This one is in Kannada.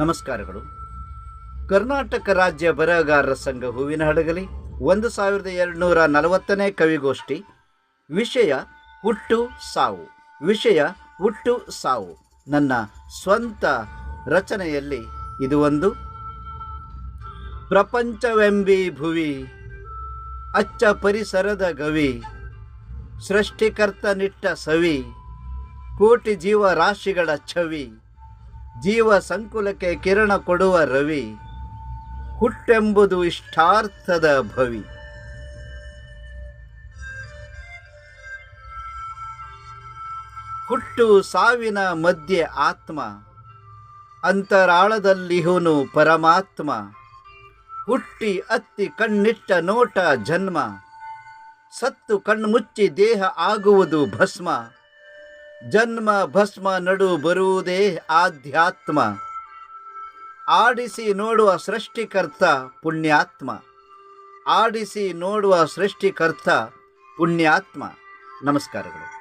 ನಮಸ್ಕಾರಗಳು. ಕರ್ನಾಟಕ ರಾಜ್ಯ ಬರಹಗಾರರ ಸಂಘ ಹೂವಿನ ಹಡಗಲಿ, ಒಂದು ಸಾವಿರದ ಎರಡುನೂರ ನಲವತ್ತನೇ ಕವಿಗೋಷ್ಠಿ, ವಿಷಯ ಹುಟ್ಟು ಸಾವು, ವಿಷಯ ಹುಟ್ಟು ಸಾವು, ನನ್ನ ಸ್ವಂತ ರಚನೆಯಲ್ಲಿ ಇದು ಒಂದು. ಪ್ರಪಂಚವೆಂಬಿ ಭುವಿ, ಅಚ್ಚ ಪರಿಸರದ ಗವಿ, ಸೃಷ್ಟಿಕರ್ತ ನಿಟ್ಟ ಸವಿ, ಕೋಟಿ ಜೀವರಾಶಿಗಳ ಛವಿ. ಜೀವ ಸಂಕುಲಕ್ಕೆ ಕಿರಣ ಕೊಡುವ ರವಿ, ಹುಟ್ಟೆಂಬುದು ಇಷ್ಟಾರ್ಥದ ಭವಿ. ಹುಟ್ಟು ಸಾವಿನ ಮಧ್ಯೆ ಆತ್ಮ ಅಂತರಾಳದಲ್ಲಿಹುನು ಪರಮಾತ್ಮ. ಹುಟ್ಟಿ ಅತ್ತಿ ಕಣ್ಣಿಟ್ಟ ನೋಟ ಜನ್ಮ, ಸತ್ತು ಕಣ್ಮುಚ್ಚಿ ದೇಹ ಆಗುವುದು ಭಸ್ಮ. ಜನ್ಮ ಭಸ್ಮ ನಡು ಬರುವುದೇ ಆಧ್ಯಾತ್ಮ. ಆಡಿಸಿ ನೋಡುವ ಸೃಷ್ಟಿಕರ್ತ ಪುಣ್ಯಾತ್ಮ. ಆಡಿಸಿ ನೋಡುವ ಸೃಷ್ಟಿಕರ್ತ ಪುಣ್ಯಾತ್ಮ. ನಮಸ್ಕಾರಗಳು.